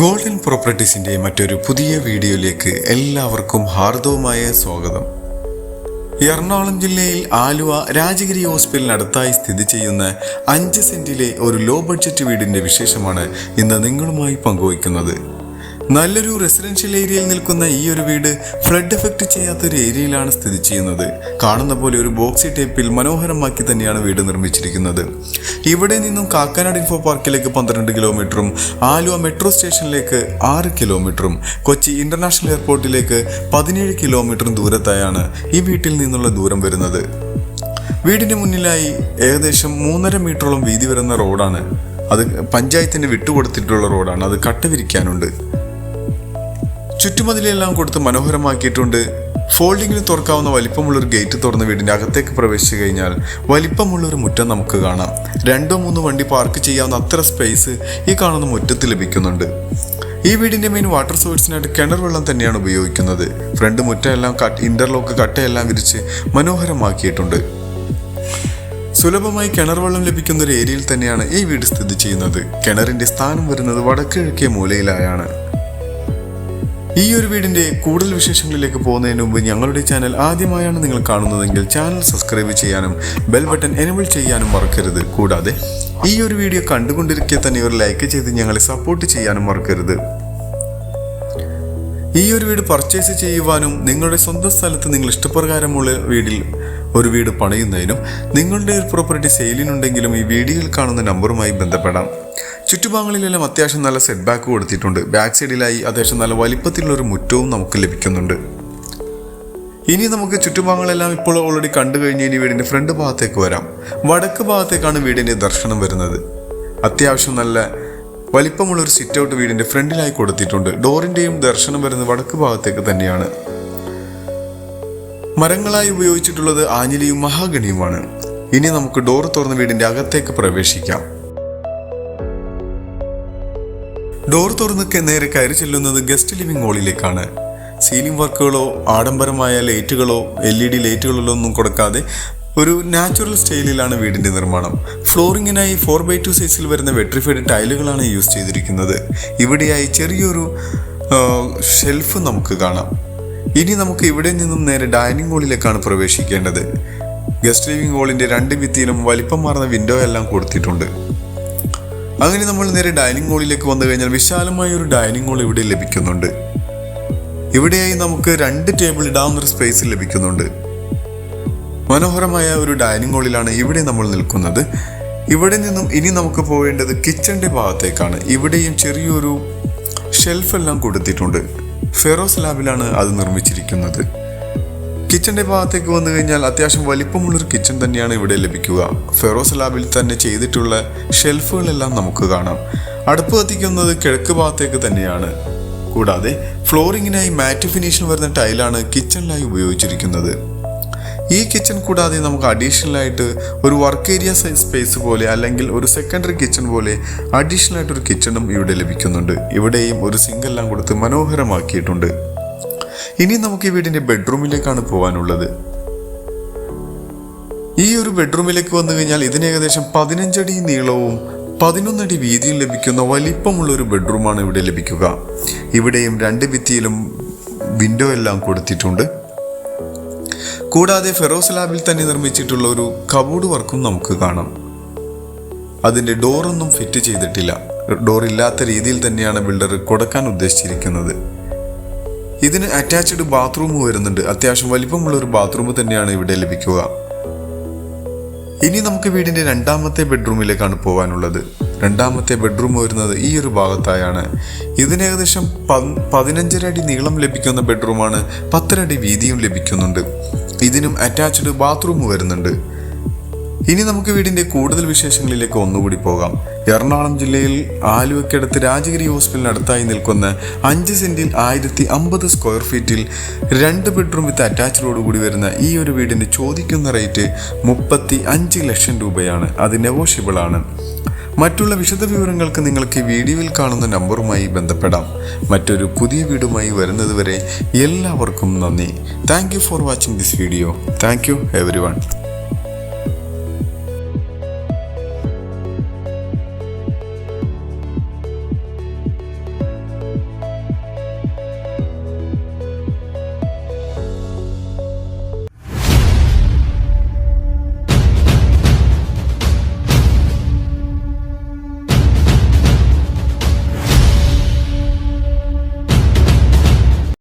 Golden പ്രോപ്പർട്ടീസിന്റെ മറ്റൊരു പുതിയ വീഡിയോയിലേക്ക് എല്ലാവർക്കും ഹാർദവുമായ സ്വാഗതം. എറണാകുളം ജില്ലയിൽ ആലുവ രാജഗിരി ഹോസ്പിറ്റലിനടുത്തായി സ്ഥിതി ചെയ്യുന്ന അഞ്ച് സെന്റിലെ ഒരു ലോ ബഡ്ജറ്റ് വീടിന്റെ വിശേഷമാണ് ഇന്ന് നിങ്ങളുമായി പങ്കുവയ്ക്കുന്നത്. നല്ലൊരു റെസിഡൻഷ്യൽ ഏരിയയിൽ നിൽക്കുന്ന ഈ ഒരു വീട് ഫ്ലഡ് എഫക്റ്റ് ചെയ്യാത്ത ഒരു ഏരിയയിലാണ് സ്ഥിതി ചെയ്യുന്നത്. കാണുന്ന പോലെ ഒരു ബോക്സി ടൈപ്പിൽ മനോഹരമാക്കി തന്നെയാണ് വീട് നിർമ്മിച്ചിരിക്കുന്നത്. ഇവിടെ നിന്നും കാക്കനാട് ഇൻഫോ പാർക്കിലേക്ക് പന്ത്രണ്ട് കിലോമീറ്ററും ആലുവ മെട്രോ സ്റ്റേഷനിലേക്ക് ആറ് കിലോമീറ്ററും കൊച്ചി ഇന്റർനാഷണൽ എയർപോർട്ടിലേക്ക് പതിനേഴ് കിലോമീറ്ററും ദൂരത്തായാണ് ഈ വീട്ടിൽ നിന്നുള്ള ദൂരം വരുന്നത്. വീടിന് മുന്നിലായി ഏകദേശം മൂന്നര മീറ്ററോളം വീതി വരുന്ന റോഡാണ് അത് പഞ്ചായത്തിന് വിട്ടുകൊടുത്തിട്ടുള്ള റോഡാണ് അത് കട്ട വിരിക്കാനുണ്ട്. ചുറ്റുമതിലെല്ലാം കൊടുത്ത് മനോഹരമാക്കിയിട്ടുണ്ട്. ഫോൾഡിങ്ങിന് തുറക്കാവുന്ന വലിപ്പമുള്ള ഒരു ഗേറ്റ് തുറന്ന് വീടിന്റെ അകത്തേക്ക് പ്രവേശിച്ചു കഴിഞ്ഞാൽ വലിപ്പമുള്ള ഒരു മുറ്റം നമുക്ക് കാണാം. രണ്ടോ മൂന്നോ വണ്ടി പാർക്ക് ചെയ്യാവുന്ന അത്ര സ്പേസ് ഈ കാണുന്ന മുറ്റത്ത് ലഭിക്കുന്നുണ്ട്. ഈ വീടിന്റെ മെയിൻ വാട്ടർ സോഴ്സിനായിട്ട് കിണർ വെള്ളം തന്നെയാണ് ഉപയോഗിക്കുന്നത്. ഫ്രണ്ട് മുറ്റമെല്ലാം കട്ട് ഇന്റർലോക്ക് കട്ടയെല്ലാം വിരിച്ച് മനോഹരമാക്കിയിട്ടുണ്ട്. സുലഭമായി കിണർ വെള്ളം ലഭിക്കുന്ന ഒരു ഏരിയയിൽ തന്നെയാണ് ഈ വീട് സ്ഥിതി ചെയ്യുന്നത്. കിണറിന്റെ സ്ഥാനം വരുന്നത് വടക്ക് കിഴക്കേ മൂലയിലായാണ്. ഈ ഒരു വീടിന്റെ കൂടുതൽ വിശേഷങ്ങളിലേക്ക് പോകുന്നതിന് മുമ്പ് ഞങ്ങളുടെ ചാനൽ ആദ്യമായാണ് നിങ്ങൾ കാണുന്നതെങ്കിൽ ചാനൽ സബ്സ്ക്രൈബ് ചെയ്യാനും ബെൽ ബട്ടൺ എനേബിൾ ചെയ്യാനും മറക്കരുത്. കൂടാതെ ഈ ഒരു വീഡിയോ കണ്ടുകൊണ്ടിരിക്കെ തന്നെ ഒരു ലൈക്ക് ചെയ്ത് ഞങ്ങളെ സപ്പോർട്ട് ചെയ്യാനും മറക്കരുത്. ഈ ഒരു വീട് പർച്ചേസ് ചെയ്യുവാനും നിങ്ങളുടെ സ്വന്തം സ്ഥലത്ത് നിങ്ങൾ ഇഷ്ടപ്രകാരമുള്ള വീടിൽ ഒരു വീട് പണിയുന്നതിനും നിങ്ങളുടെ ഒരു പ്രോപ്പർട്ടി സെയിലിനുണ്ടെങ്കിലും ഈ വീഡിയോയിൽ കാണുന്ന നമ്പറുമായി ബന്ധപ്പെടാം. ചുറ്റുഭാഗങ്ങളിലെല്ലാം അത്യാവശ്യം നല്ല സെറ്റ് ബാക്ക് കൊടുത്തിട്ടുണ്ട്. ബാക്ക് സൈഡിലായി അത്യാവശ്യം നല്ല വലിപ്പത്തിലുള്ളൊരു മുറ്റവും നമുക്ക് ലഭിക്കുന്നുണ്ട്. ഇനി നമുക്ക് ചുറ്റുഭാഗങ്ങളെല്ലാം ഇപ്പോൾ ഓൾറെഡി കണ്ടു കഴിഞ്ഞ് ഇനി വീടിന്റെ ഫ്രണ്ട് ഭാഗത്തേക്ക് വരാം. വടക്ക് ഭാഗത്തേക്കാണ് വീടിന്റെ ദർശനം വരുന്നത്. അത്യാവശ്യം നല്ല വലിപ്പമുള്ളൊരു സിറ്റ് ഔട്ട് വീടിന്റെ ഫ്രണ്ടിലായി കൊടുത്തിട്ടുണ്ട്. ഡോറിന്റെയും ദർശനം വരുന്നത് വടക്ക് ഭാഗത്തേക്ക് തന്നെയാണ്. മരങ്ങളായി ഉപയോഗിച്ചിട്ടുള്ളത് ആഞ്ഞിലിയും മഹാഗണിയുമാണ്. ഇനി നമുക്ക് ഡോർ തുറന്ന് വീടിന്റെ അകത്തേക്ക് പ്രവേശിക്കാം. ഡോർ തുറന്നൊക്കെ നേരെ കയറി ചെല്ലുന്നത് ഗസ്റ്റ് ലിവിംഗ് ഹാളിലേക്കാണ്. സീലിംഗ് വർക്കുകളോ ആഡംബരമായ ലൈറ്റുകളോ എൽ ഇ ഡി ലൈറ്റുകളോ ഒന്നും കൊടുക്കാതെ ഒരു നാച്ചുറൽ സ്റ്റൈലിലാണ് വീടിന്റെ നിർമ്മാണം. ഫ്ലോറിങ്ങിനായി ഫോർ ബൈ ടു സൈസിൽ വരുന്ന വെട്രിഫൈഡ് ടൈലുകളാണ് യൂസ് ചെയ്തിരിക്കുന്നത്. ഇവിടെയായി ചെറിയൊരു ഷെൽഫ് നമുക്ക് കാണാം. ഇനി നമുക്ക് ഇവിടെ നിന്നും നേരെ ഡൈനിങ് ഹാളിലേക്കാണ് പ്രവേശിക്കേണ്ടത്. ഗസ്റ്റ് ലിവിംഗ് ഹോളിന്റെ രണ്ട് ഭിത്തിയിലും വലിപ്പം മാറുന്ന വിൻഡോ എല്ലാം കൊടുത്തിട്ടുണ്ട്. അങ്ങനെ നമ്മൾ നേരെ ഡൈനിങ് ഹാളിലേക്ക് വന്നു കഴിഞ്ഞാൽ വിശാലമായ ഒരു ഡൈനിങ് ഹാൾ ഇവിടെ ലഭിക്കുന്നുണ്ട്. ഇവിടെയായി നമുക്ക് രണ്ട് ടേബിൾ ഇടാവുന്ന ഒരു സ്പേസ് ലഭിക്കുന്നുണ്ട്. മനോഹരമായ ഒരു ഡൈനിങ് ഹാളിലാണ് ഇവിടെ നമ്മൾ നിൽക്കുന്നത്. ഇവിടെ നിന്നും ഇനി നമുക്ക് പോകേണ്ടത് കിച്ചന്റെ ഭാഗത്തേക്കാണ്. ഇവിടെയും ചെറിയൊരു ഷെൽഫ് എല്ലാം കൊടുത്തിട്ടുണ്ട്. ഫെറോസ് ലാബിലാണ് അത് നിർമ്മിച്ചിരിക്കുന്നത്. കിച്ചന്റെ ഭാഗത്തേക്ക് വന്നു കഴിഞ്ഞാൽ അത്യാവശ്യം വലിപ്പമുള്ളൊരു കിച്ചൺ തന്നെയാണ് ഇവിടെ ലഭിക്കുക. ഫെറോസ് ലാബിൽ തന്നെ ചെയ്തിട്ടുള്ള ഷെൽഫുകളെല്ലാം നമുക്ക് കാണാം. അടുപ്പ് കത്തിക്കുന്നത് കിഴക്ക് ഭാഗത്തേക്ക് തന്നെയാണ്. കൂടാതെ ഫ്ലോറിങ്ങിനായി മാറ്റ് ഫിനിഷിൽ വരുന്ന ടൈലാണ് കിച്ചണിലായി ഉപയോഗിച്ചിരിക്കുന്നത്. ഈ കിച്ചൺ കൂടാതെ നമുക്ക് അഡീഷണൽ ആയിട്ട് ഒരു വർക്ക് ഏരിയ സൈസ് സ്പേസ് പോലെ അല്ലെങ്കിൽ ഒരു സെക്കൻഡറി കിച്ചൺ പോലെ അഡീഷണൽ ആയിട്ട് കിച്ചണും ഇവിടെ ലഭിക്കുന്നുണ്ട്. ഇവിടെയും ഒരു സിങ്കെല്ലാം കൊടുത്ത് മനോഹരമാക്കിയിട്ടുണ്ട്. ഇനി നമുക്ക് ഈ വീടിന്റെ ബെഡ്റൂമിലേക്കാണ് പോകാനുള്ളത് ഈ ഒരു ബെഡ്റൂമിലേക്ക് വന്നു കഴിഞ്ഞാൽ ഇതിന് ഏകദേശം പതിനഞ്ചടി നീളവും പതിനൊന്നടി വീതിയും ലഭിക്കുന്ന വലിപ്പമുള്ള ഒരു ബെഡ്റൂമാണ് ഇവിടെ ലഭിക്കുക. ഇവിടെയും രണ്ട് ഭിത്തിയിലും വിൻഡോ എല്ലാം കൊടുത്തിട്ടുണ്ട്. കൂടാതെ ഫെറോസ് ലാബിൽ തന്നെ നിർമ്മിച്ചിട്ടുള്ള ഒരു കബോർഡ് വർക്കും നമുക്ക് കാണാം. അതിന്റെ ഡോറൊന്നും ഫിറ്റ് ചെയ്തിട്ടില്ല. ഡോർ ഇല്ലാത്ത രീതിയിൽ തന്നെയാണ് ബിൽഡർ കൊടുക്കാൻ ഉദ്ദേശിച്ചിരിക്കുന്നത്. ഇതിന് അറ്റാച്ച്ഡ് ബാത്റൂം വരുന്നുണ്ട്. അത്യാവശ്യം വലിപ്പമുള്ള ഒരു ബാത്റൂം തന്നെയാണ് ഇവിടെ ലഭിക്കുക. ഇനി നമുക്ക് വീടിന്റെ രണ്ടാമത്തെ ബെഡ്റൂമിലേക്കാണ് പോകാനുള്ളത്. രണ്ടാമത്തെ ബെഡ്റൂം വരുന്നത് ഈ ഒരു ഭാഗത്തായാണ്. ഇതിന് ഏകദേശം പതിനഞ്ചര അടി നീളം ലഭിക്കുന്ന ബെഡ്റൂമാണ് പത്തരടി വീതിയും ലഭിക്കുന്നുണ്ട്. ഇതിനും അറ്റാച്ച്ഡ് ബാത്റൂം വരുന്നുണ്ട്. ഇനി നമുക്ക് വീടിന്റെ കൂടുതൽ വിശേഷങ്ങളിലേക്ക് ഒന്നുകൂടി പോകാം. എറണാകുളം ജില്ലയിൽ ആലുവക്കടുത്ത് രാജഗിരി ഹോസ്പിറ്റലിനടുത്തായി നിൽക്കുന്ന അഞ്ച് സെന്റിൽ ആയിരത്തി അമ്പത് സ്ക്വയർ ഫീറ്റിൽ രണ്ട് ബെഡ്റൂം വിത്ത് അറ്റാച്ച്ഡോട് കൂടി വരുന്ന ഈ ഒരു വീടിന് ചോദിക്കുന്ന റേറ്റ് മുപ്പത്തി അഞ്ച് ലക്ഷം രൂപയാണ്. അത് നെഗോഷ്യബിൾ ആണ്. മറ്റുള്ള വിശദ വിവരങ്ങൾക്ക് നിങ്ങൾക്ക് വീഡിയോയിൽ കാണുന്ന നമ്പറുമായി ബന്ധപ്പെടാം. മറ്റൊരു പുതിയ വീടുമായി വരുന്നതുവരെ എല്ലാവർക്കും നന്ദി. Thank for watching this video thank you